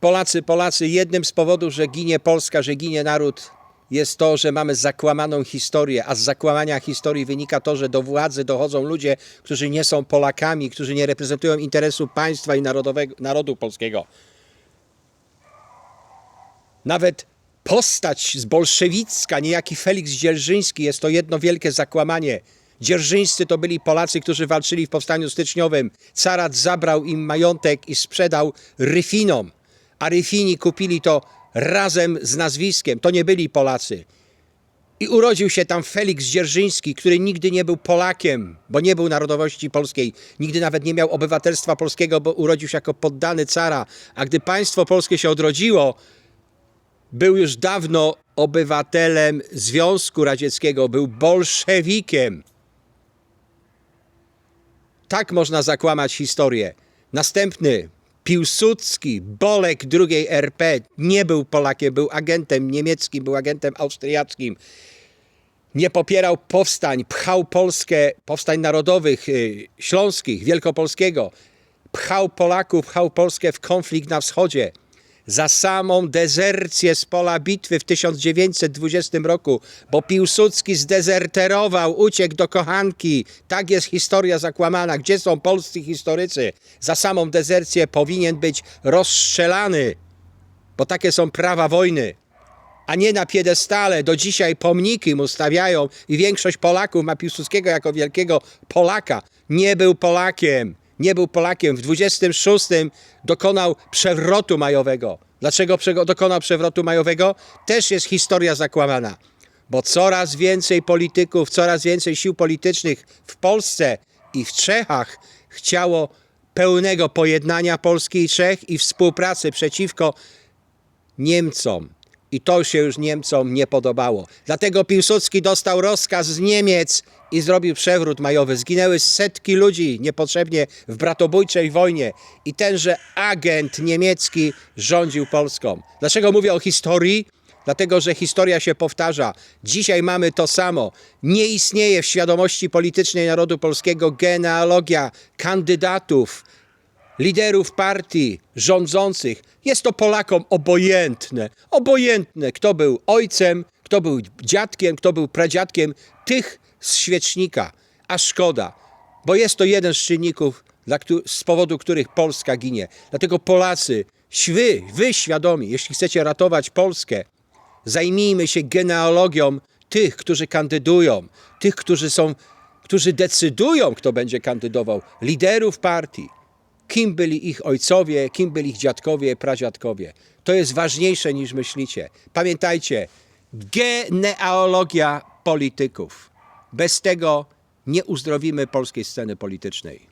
Polacy, Polacy, jednym z powodów, że ginie Polska, że ginie naród, jest to, że mamy zakłamaną historię, a z zakłamania historii wynika to, że do władzy dochodzą ludzie, którzy nie są Polakami, którzy nie reprezentują interesu państwa i narodowego, narodu polskiego. Nawet postać z bolszewicka, niejaki Felix Dzierżyński, jest to jedno wielkie zakłamanie. Dzierżyńscy to byli Polacy, którzy walczyli w powstaniu styczniowym. Carat zabrał im majątek i sprzedał Ryfinom, a Ryfini kupili to razem z nazwiskiem. To nie byli Polacy. I urodził się tam Felix Dzierżyński, który nigdy nie był Polakiem, bo nie był narodowości polskiej. Nigdy nawet nie miał obywatelstwa polskiego, bo urodził się jako poddany cara. A gdy państwo polskie się odrodziło, był już dawno obywatelem Związku Radzieckiego, był bolszewikiem. Tak można zakłamać historię. Następny, Piłsudski, Bolek II RP, nie był Polakiem, był agentem niemieckim, był agentem austriackim. Nie popierał powstań, pchał Polskę, powstań narodowych, y, śląskich, wielkopolskiego. Pchał Polaków, pchał Polskę w konflikt na wschodzie za samą dezercję z pola bitwy w 1920 roku, bo Piłsudski zdezerterował, uciekł do kochanki. Tak jest historia zakłamana. Gdzie są polscy historycy? Za samą dezercję powinien być rozstrzelany, bo takie są prawa wojny. A nie na piedestale. Do dzisiaj pomniki mu stawiają i większość Polaków ma Piłsudskiego jako wielkiego Polaka. Nie był Polakiem. Nie był Polakiem. W 26 dokonał przewrotu majowego. Dlaczego dokonał przewrotu majowego? Też jest historia zakłamana. Bo coraz więcej polityków, coraz więcej sił politycznych w Polsce i w Czechach chciało pełnego pojednania Polski i Czech i współpracy przeciwko Niemcom. I to się już Niemcom nie podobało. Dlatego Piłsudski dostał rozkaz z Niemiec i zrobił przewrót majowy. Zginęły setki ludzi niepotrzebnie w bratobójczej wojnie. I tenże agent niemiecki rządził Polską. Dlaczego mówię o historii? Dlatego, że historia się powtarza. Dzisiaj mamy to samo. Nie istnieje w świadomości politycznej narodu polskiego genealogia kandydatów, liderów partii rządzących. Jest to Polakom obojętne. Obojętne, kto był ojcem, kto był dziadkiem, kto był pradziadkiem tych z świecznika. A szkoda, bo jest to jeden z czynników, z powodu których Polska ginie. Dlatego Polacy, wy, wy świadomi, jeśli chcecie ratować Polskę, zajmijmy się genealogią tych, którzy kandydują, tych, którzy są, którzy decydują, kto będzie kandydował, liderów partii kim byli ich ojcowie, kim byli ich dziadkowie, pradziadkowie. To jest ważniejsze niż myślicie. Pamiętajcie, genealogia polityków. Bez tego nie uzdrowimy polskiej sceny politycznej.